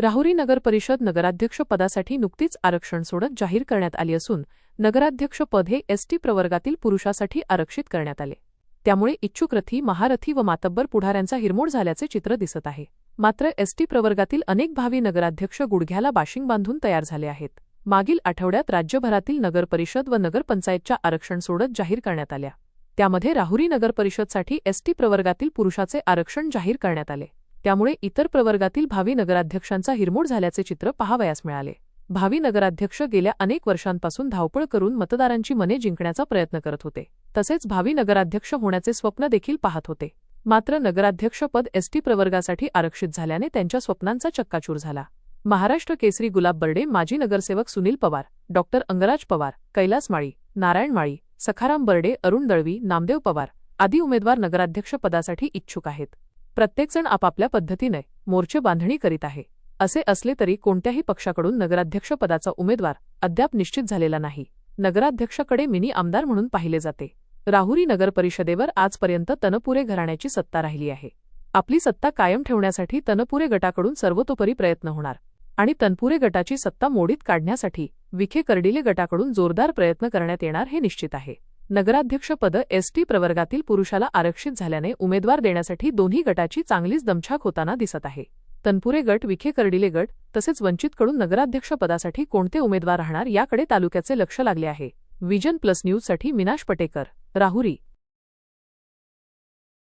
राहुरी नगर परिषद नगराध्यक्ष पदासाठी नुकतीच आरक्षण सोडत जाहीर करण्यात आली असून नगराध्यक्ष पद हे एसटी प्रवर्गातील पुरुषासाठी आरक्षित करण्यात आले. त्यामुळे इच्छुक रथी महारथी व मातब्बर पुढाऱ्यांचा हिरमोड झाल्याचे चित्र दिसत आहे. मात्र एसटी प्रवर्गातील अनेक भावी नगराध्यक्ष गुडघ्याला बाशिंग बांधून तयार झाले आहेत. मागील आठवड्यात राज्यभरातील नगरपरिषद व नगरपंचायतच्या आरक्षण सोडत जाहीर करण्यात आल्या. त्यामध्ये राहुरी नगरपरिषदसाठी एसटी प्रवर्गातील पुरुषाचे आरक्षण जाहीर करण्यात आले. त्यामुळे इतर प्रवर्गातील भावी नगराध्यक्षांचा हिरमोड झाल्याचे चित्र पाहावयास मिळाले. भावी नगराध्यक्ष गेल्या अनेक वर्षांपासून धावपळ करून मतदारांची मने जिंकण्याचा प्रयत्न करत होते. तसेच भावी नगराध्यक्ष होण्याचे स्वप्न देखील पाहत होते. मात्र नगराध्यक्षपद एसटी प्रवर्गासाठी आरक्षित झाल्याने त्यांच्या स्वप्नांचा चक्काचूर झाला. महाराष्ट्र केसरी गुलाब बर्डे माजी नगरसेवक सुनील पवार डॉक्टर अंगराज पवार कैलास माळी नारायण माळी सखाराम बर्डे अरुण दळवी नामदेव पवार आदी उमेदवार नगराध्यक्षपदासाठी इच्छुक आहेत. प्रत्येकजण आपापल्या पद्धतीने मोर्चे बांधणी करीत आहे. असे असले तरी कोणत्याही पक्षाकडून नगराध्यक्षपदाचा उमेदवार अद्याप निश्चित झालेला नाही. नगराध्यक्षाकडे मिनी आमदार म्हणून पाहिले जाते. राहुरी नगर परिषदेवर आजपर्यंत तनपुरे घराण्याची सत्ता राहिली आहे. आपली सत्ता कायम ठेवण्यासाठी तनपुरे गटाकडून सर्वतोपरी प्रयत्न होणार आणि तनपुरे गटाची सत्ता मोडीत काढण्यासाठी विखे कर्डिले गटाकडून जोरदार प्रयत्न करण्यात येणार हे निश्चित आहे. नगराध्यक्षपद एसटी प्रवर्गातील पुरुषाला आरक्षित झाल्याने उमेदवार देण्यासाठी दोन्ही गटाची चांगलीच दमछाक होताना दिसत आहे. तनपुरे गट विखे कर्डिले गट तसेच वंचितकडून नगराध्यक्षपदासाठी कोणते उमेदवार राहणार याकडे तालुक्याचे लक्ष लागले आहे. विजन प्लस न्यूजसाठी मिनाश पटेकर राहुरी.